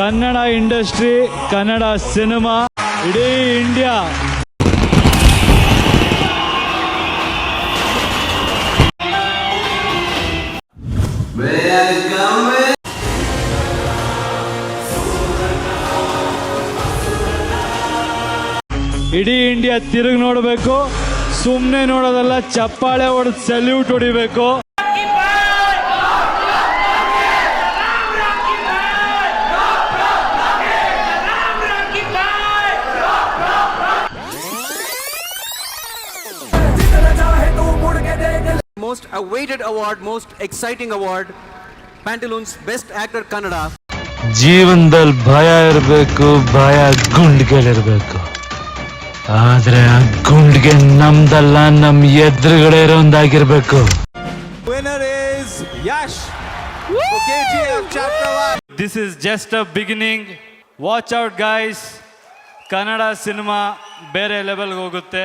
Kannada industry, Kannada cinema, ಇಡೀ India. ಇಡೀ India ತಿರುಗಿ ನೋಡಬೇಕು. ಸುಮ್ಮನೆ ನೋಡೋದಲ್ಲ, ಚಪ್ಪಾಳೆ ಹೊಡೆದು ಸೆಲ್ಯೂಟ್ ಹೊಡಿಬೇಕು. Most awaited award, most exciting award, Pantaloons Best Actor Kannada. ಜೀವನದಲ್ಲಿ ಭಯ ಇರಬೇಕು ಭಯ ಗುಂಡ್ಗಳಿರ್ಬೇಕು ಆದ್ರೆ ಆ ಗುಂಡ್ಗೆ ನಮ್ದಲ್ಲ ನಮ್ ಎದುರುಗಡೆ ಇರೋಂದಾಗಿರ್ಬೇಕು Winner is Yash. KGF Chapter 1. This is just a beginning watch out guys Kannada cinema ಬೇರೆ ಲೆವೆಲ್ಗೆ ಹೋಗುತ್ತೆ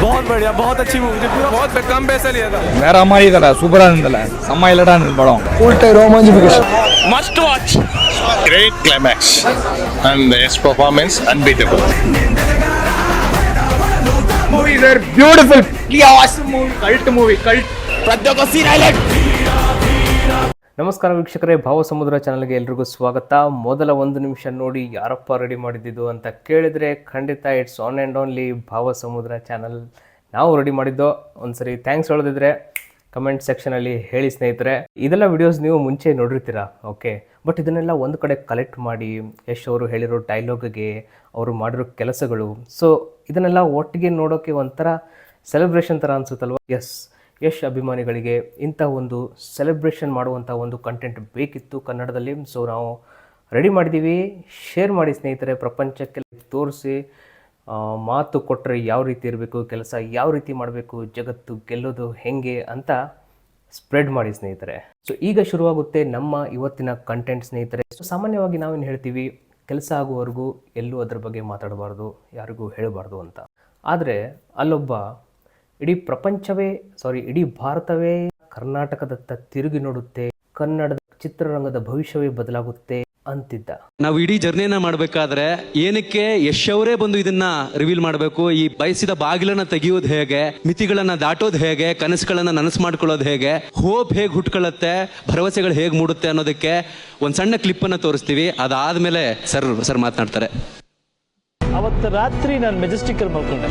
बहुत बढ़िया बहुत अच्छी मूवी थी पूरा बहुत कम पैसा लिया था। வேற மாதிரி இதல சூப்பரா இருந்தல செம்ம இல்லடா இந்த படம் ஃபுல் டை ரோமாஞ்சிபிகேஷன் must watch great climax and S performance unbeatable movie is beautiful yeah awesome movie cult movie cult ప్రతి ఒక్క సీన్ హైలైట్ ನಮಸ್ಕಾರ ವೀಕ್ಷಕರೇ, ಭಾವಸಮುದ್ರ ಚಾನಲ್ಗೆ ಎಲ್ರಿಗೂ ಸ್ವಾಗತ. ಮೊದಲ ಒಂದು ನಿಮಿಷ ನೋಡಿ ಯಾರಪ್ಪ ರೆಡಿ ಮಾಡಿದ್ದು ಅಂತ ಕೇಳಿದರೆ ಖಂಡಿತ it's on and only Bhavasamudra channel ನಾವು ರೆಡಿ ಮಾಡಿದ್ದೋ. ಒಂದ್ಸರಿ ಥ್ಯಾಂಕ್ಸ್ ಹೇಳೋದಿದ್ರೆ ಕಮೆಂಟ್ ಸೆಕ್ಷನಲ್ಲಿ ಹೇಳಿ ಸ್ನೇಹಿತರೆ. ಇದೆಲ್ಲ ವಿಡಿಯೋಸ್ ನೀವು ಮುಂಚೆ ನೋಡಿರ್ತೀರಾ? ಓಕೆ ಬಟ್ ಇದನ್ನೆಲ್ಲ ಒಂದು ಕಡೆ ಕಲೆಕ್ಟ್ ಮಾಡಿ ಯಶ್ ಅವರು ಹೇಳಿರೋ ಡೈಲಾಗ್ಗೆ ಅವರು ಮಾಡಿರೋ ಕೆಲಸಗಳು. ಸೊ ಇದನ್ನೆಲ್ಲ ಒಟ್ಟಿಗೆ ನೋಡೋಕ್ಕೆ ಒಂಥರ ಸೆಲೆಬ್ರೇಷನ್ ಥರ ಅನಿಸುತ್ತಲ್ವ? ಎಸ್ ಯಶ್ ಅಭಿಮಾನಿಗಳಿಗೆ ಇಂಥ ಒಂದು ಸೆಲೆಬ್ರೇಷನ್ ಮಾಡುವಂಥ ಒಂದು ಕಂಟೆಂಟ್ ಬೇಕಿತ್ತು ಕನ್ನಡದಲ್ಲಿ. ಸೊ ನಾವು ರೆಡಿ ಮಾಡಿದ್ದೀವಿ. ಶೇರ್ ಮಾಡಿ ಸ್ನೇಹಿತರೆ, ಪ್ರಪಂಚಕ್ಕೆ ತೋರಿಸಿ ಮಾತು ಕೊಟ್ಟರೆ ಯಾವ ರೀತಿ ಇರಬೇಕು, ಕೆಲಸ ಯಾವ ರೀತಿ ಮಾಡಬೇಕು, ಜಗತ್ತು ಗೆಲ್ಲೋದು ಹೆಂಗೆ ಅಂತ ಸ್ಪ್ರೆಡ್ ಮಾಡಿ ಸ್ನೇಹಿತರೆ. ಸೊ ಈಗ ಶುರುವಾಗುತ್ತೆ ನಮ್ಮ ಇವತ್ತಿನ ಕಂಟೆಂಟ್ ಸ್ನೇಹಿತರೆ. ಸೊ ಸಾಮಾನ್ಯವಾಗಿ ನಾವೇನು ಹೇಳ್ತೀವಿ? ಕೆಲಸ ಆಗುವವರೆಗೂ ಎಲ್ಲೂ ಅದರ ಬಗ್ಗೆ ಮಾತಾಡಬಾರ್ದು, ಯಾರಿಗೂ ಹೇಳಬಾರ್ದು ಅಂತ. ಆದರೆ ಅಲ್ಲೊಬ್ಬ ಇಡೀ ಪ್ರಪಂಚವೇ ಸಾರಿ ಇಡೀ ಭಾರತವೇ ಕರ್ನಾಟಕದತ್ತ ತಿರುಗಿ ನೋಡುತ್ತೆ ಕನ್ನಡದ ಚಿತ್ರರಂಗದ ಭವಿಷ್ಯವೇ ಬದಲಾಗುತ್ತೆ ಅಂತಿದ್ದ. ನಾವು ಇಡೀ ಜರ್ನಿನ ಮಾಡಬೇಕಾದ್ರೆ ಏನಕ್ಕೆ ಯಶ್ ಅವರೇ ಬಂದು ಇದನ್ನ ರಿವೀಲ್ ಮಾಡಬೇಕು? ಈ ಬಯಸಿದ ಬಾಗಿಲನ್ನ ತೆಗೆಯೋದು ಹೇಗೆ? ಮಿತಿಗಳನ್ನ ದಾಟೋದು ಹೇಗೆ? ಕನಸುಗಳನ್ನ ನನಸು ಮಾಡ್ಕೊಳ್ಳೋದು ಹೇಗೆ? ಹೋಪ್ ಹೇಗೆ ಹುಟ್ಕೊಳ್ಳುತ್ತೆ? ಭರವಸೆಗಳು ಹೇಗೆ ಮೂಡುತ್ತೆ ಅನ್ನೋದಕ್ಕೆ ಒಂದ್ ಸಣ್ಣ ಕ್ಲಿಪ್ ಅನ್ನ ತೋರಿಸ್ತೀವಿ. ಅದಾದ್ಮೇಲೆ ಸರ್ ಸರ್ ಮಾತನಾಡ್ತಾರೆ. ಅವತ್ತು ರಾತ್ರಿ ನಾನು ಮೆಜೆಸ್ಟಿಕಲ್ಲಿ ಮಲ್ಕೊಂಡೆ.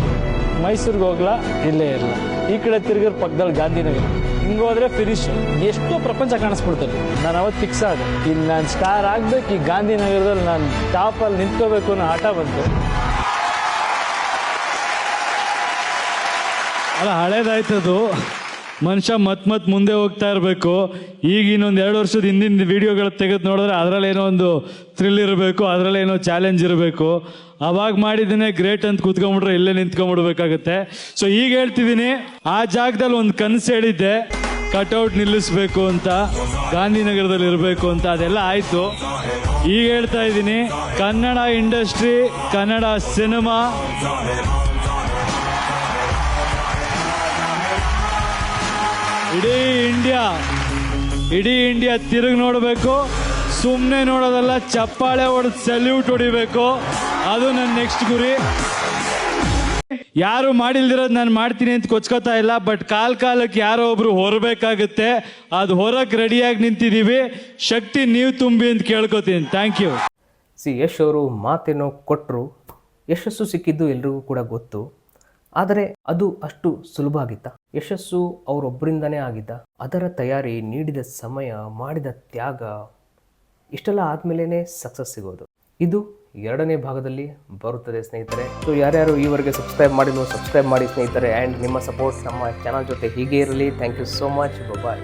ಮೈಸೂರಿಗೆ ಹೋಗ್ಲಾ? ಇಲ್ಲೇ ಇರಲ್ಲ ಈ ಕಡೆ ತಿರುಗಿರ್ ಪಕ್ಕದಲ್ಲಿ ಗಾಂಧಿನಗರ. ಹಿಂಗೋದ್ರೆ ಫಿನಿಶ್ ಎಷ್ಟೋ ಪ್ರಪಂಚ ಕಾಣಿಸ್ಬಿಡ್ತಾರೆ ನಾನು ಅವತ್ತು ಫಿಕ್ಸ್ ಆದೆ. ಇಲ್ಲಿ ನಾನು ಸ್ಟಾರ್ ಆಗ್ಬೇಕು, ಈ ಗಾಂಧಿನಗರದಲ್ಲಿ ನಾನು ಟಾಪಲ್ಲಿ ನಿಂತ್ಕೋಬೇಕು ಅನ್ನೋ ಆಟ ಬಂತು. ಅಲ್ಲ, ಹಳೇದಾಯ್ತದು. ಮನುಷ್ಯ ಮತ್ ಮತ್ ಮುಂದೆ ಹೋಗ್ತಾ ಇರಬೇಕು. ಈಗ ಇನ್ನೊಂದು ಎರಡು ವರ್ಷದ ಹಿಂದಿನ ವಿಡಿಯೋಗಳು ತೆಗೆದು ನೋಡಿದ್ರೆ ಅದರಲ್ಲೇನೋ ಒಂದು ಥ್ರಿಲ್ ಇರಬೇಕು ಅದರಲ್ಲೇನೋ ಚಾಲೆಂಜ್ ಇರಬೇಕು. ಅವಾಗ ಮಾಡಿದ್ದೇನೆ ಗ್ರೇಟ್ ಅಂತ ಕೂತ್ಕೊಂಡ್ಬಿಟ್ರೆ ಇಲ್ಲೇ ನಿಂತ್ಕೊಂಡ್ಬಿಡ್ಬೇಕಾಗತ್ತೆ. ಸೊ ಈಗ ಹೇಳ್ತಿದ್ದೀನಿ, ಆ ಜಾಗದಲ್ಲಿ ಒಂದು ಕನಸು ಹೇಳಿದ್ದೆ ಕಟ್ಔಟ್ ನಿಲ್ಲಿಸ್ಬೇಕು ಅಂತ, ಗಾಂಧಿನಗರದಲ್ಲಿ ಇರಬೇಕು ಅಂತ, ಅದೆಲ್ಲ ಆಯಿತು. ಈಗ ಹೇಳ್ತಾ ಇದ್ದೀನಿ, ಕನ್ನಡ ಇಂಡಸ್ಟ್ರಿ ಕನ್ನಡ ಸಿನಿಮಾ ಇಡೀ ಇಂಡಿಯಾ ಇಡೀ ಇಂಡಿಯಾ ತಿರುಗಿ ನೋಡಬೇಕು. ಸುಮ್ಮನೆ ನೋಡೋದಲ್ಲ, ಚಪ್ಪಾಳೆ ಹೊಡೆದು ಸಲ್ಯೂಟ್ ಹೊಡಿಬೇಕು. ಅದು ನನ್ನ ನೆಕ್ಸ್ಟ್ ಗುರಿ. ಯಾರು ಮಾಡಿಲ್ದಿರೋದು ನಾನು ಮಾಡ್ತೀನಿ ಅಂತ ಕೊಚ್ಕೋತಾ ಇಲ್ಲ ಬಟ್ ಕಾಲ್ ಕಾಲಕ್ಕೆ ಯಾರೋ ಒಬ್ರು ಹೊರಬೇಕಾಗುತ್ತೆ. ಅದು ಹೊರಕ್ಕೆ ರೆಡಿಯಾಗಿ ನಿಂತಿದ್ದೀವಿ ಶಕ್ತಿ ನೀವು ತುಂಬಿ ಅಂತ ಕೇಳ್ಕೊತೀನಿ. ಥ್ಯಾಂಕ್ ಯು ಸಿ ಯಶ್ ಅವರು ಮಾತೇನೋ ಕೊಟ್ಟರು ಯಶಸ್ಸು ಸಿಕ್ಕಿದ್ದು ಎಲ್ರಿಗೂ ಕೂಡ ಗೊತ್ತು. ಆದರೆ ಅದು ಅಷ್ಟು ಸುಲಭ ಆಗಿತ್ತ. ಯಶಸ್ಸು ಅವರೊಬ್ಬರಿಂದನೇ ಆಗಿದ್ದ. ಅದರ ತಯಾರಿ ನೀಡಿದ ಸಮಯ, ಮಾಡಿದ ತ್ಯಾಗ, ಇಷ್ಟೆಲ್ಲ ಆದ್ಮೇಲೆ ಸಕ್ಸಸ್ ಸಿಗೋದು. ಇದು ಎರಡನೇ ಭಾಗದಲ್ಲಿ ಬರುತ್ತದೆ ಸ್ನೇಹಿತರೆ. ಸೊ ಯಾರ್ಯಾರು ಈವರೆಗೆ ಸಬ್ಸ್ಕ್ರೈಬ್ ಮಾಡಿಲ್ವೋ ಸಬ್ಸ್ಕ್ರೈಬ್ ಮಾಡಿ ಸ್ನೇಹಿತರೆ. ಆ್ಯಂಡ್ ನಿಮ್ಮ ಸಪೋರ್ಟ್ ನಮ್ಮ ಚಾನಲ್ ಜೊತೆ ಹೀಗೆ ಇರಲಿ. Thank you so much bye